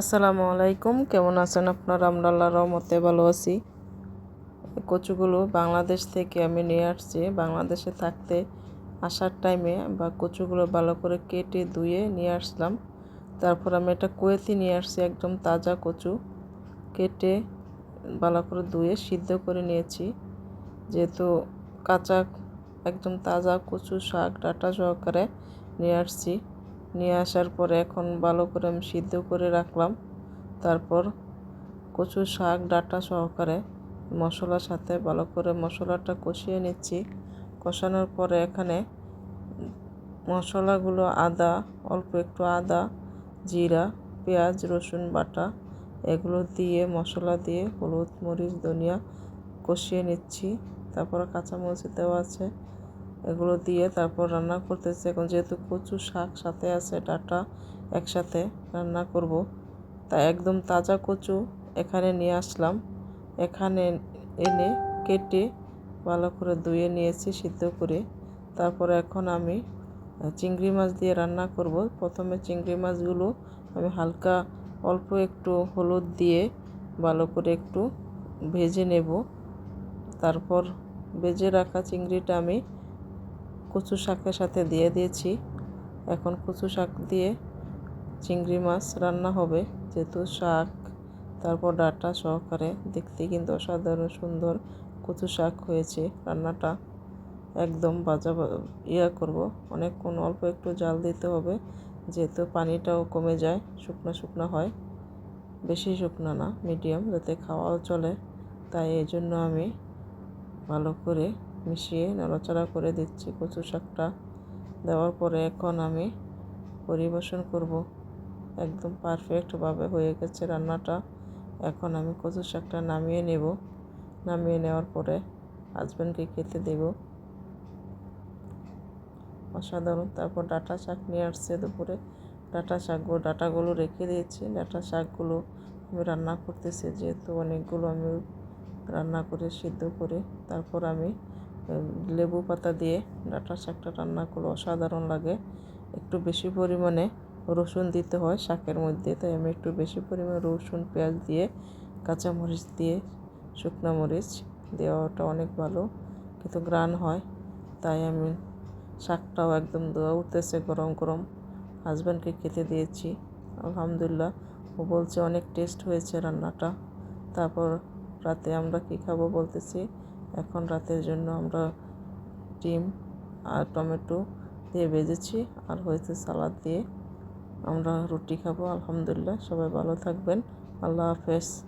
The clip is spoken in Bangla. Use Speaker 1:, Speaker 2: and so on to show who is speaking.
Speaker 1: আসসালামু আলাইকুম। কেমন আছেন আপনারা? আমরা আল্লাহ রহমতে ভালো আছি। কচুগুলো বাংলাদেশ থেকে আমি নিয়ে আসছি। বাংলাদেশে থাকতে আসার টাইমে বা কচুগুলো ভালো করে কেটে ধুয়ে নিয়ে আসলাম। তারপর আমি এটা কুয়েতি নিয়ে আসছি, একদম তাজা কচু। কেটে ভালো করে ধুয়ে সিদ্ধ করে নিয়েছি। যেহেতু কাঁচা, একদম তাজা কচু শাক ডাটা সহকারে নিয়ে আসছি। নিয়ে আসার পরে এখন ভালো করে আমি সিদ্ধ করে রাখলাম। তারপর কচু শাক, ডাটা সহকারে মশলার সাথে ভালো করে মশলাটা কষিয়ে নিচ্ছি। কষানোর পরে এখানে মশলাগুলো আদা, অল্প একটু আদা, জিরা, পেঁয়াজ, রসুন বাটা এগুলো দিয়ে, মশলা দিয়ে হলুদ, মরিচ, ধনিয়া কষিয়ে নিচ্ছি। তারপর কাঁচামরিচ দেওয়া আছে। এগুলো দিয়ে তারপর রান্না করতেছি। এখন যেহেতু কচু শাক সাথে আছে, ডাটা একসাথে রান্না করব। তা একদম তাজা কচু এখানে নিয়ে আসলাম। এখানে এনে কেটে ভালো করে ধুয়ে নিয়েছি, সিদ্ধ করে। তারপর এখন আমি চিংড়ি মাছ দিয়ে রান্না করব। প্রথমে চিংড়ি মাছগুলো আমি হালকা অল্প একটু হলুদ দিয়ে ভালো করে একটু ভেজে নেব। তারপর ভেজে রাখা চিংড়িটা আমি কচু শাকের সাথে দিয়ে দিয়েছি। এখন কচু শাক দিয়ে চিংড়ি মাছ রান্না হবে। যেহেতু শাক, তারপর ডাটা সহকারে দেখতে কিন্তু অসাধারণ সুন্দর কচু শাক হয়েছে। রান্নাটা একদম বাজা ইয়া করব। অনেকক্ষণ অল্প একটু জাল দিতে হবে, যেহেতু পানিটাও কমে যায়, শুকনো শুকনো হয়। বেশি শুকনো না, মিডিয়াম, যাতে খাওয়াও চলে। তাই এই জন্য আমি ভালো করে মিশিয়ে নড়াচড়া করে দিচ্ছি কচু শাকটা। দেওয়ার পরে এখন আমি পরিবেশন করব। একদম পারফেক্টভাবে হয়ে গেছে রান্নাটা। এখন আমি কচু শাকটা নামিয়ে নেব। নামিয়ে নেওয়ার পরে হাজব্যান্ডকে খেতে দেব। অসাধারণ। তারপর ডাটা শাক নিয়ে আসছে দুপুরে। ডাটা শাকগুলো, ডাটাগুলো রেখে দিয়েছি। ডাটা শাকগুলো আমি রান্না করতেছি, যেহেতু অনেকগুলো আমি রান্না করে, সিদ্ধ করে, তারপর আমি লেবু পাতা দিয়ে ডাঁটা শাকটা রান্না করলে অসাধারণ লাগে। একটু বেশি পরিমাণে রসুন দিতে হয় শাকের মধ্যে, তাই আমি একটু বেশি পরিমাণে রসুন, পেঁয়াজ দিয়ে, কাঁচামরিচ দিয়ে, শুকনো মরিচ দেওয়াটা অনেক ভালো কিন্তু গ্রান হয়। তাই আমি শাকটাও একদম দোয়া উঠতেছে গরম গরম। হাজব্যান্ডকে খেতে দিয়েছি, আলহামদুলিল্লাহ। ও বলছে অনেক টেস্ট হয়েছে রান্নাটা। তারপর রাতে আমরা কী খাব বলতেছি? এখন রাতের জন্য আমরা ডিম আর টমেটো দিয়ে ভেজেছি আর হয়েছে সালাদ দিয়ে। আমরা রুটি খাব, আলহামদুলিল্লাহ, সবাই ভালো থাকবেন। আল্লাহ হাফেজ।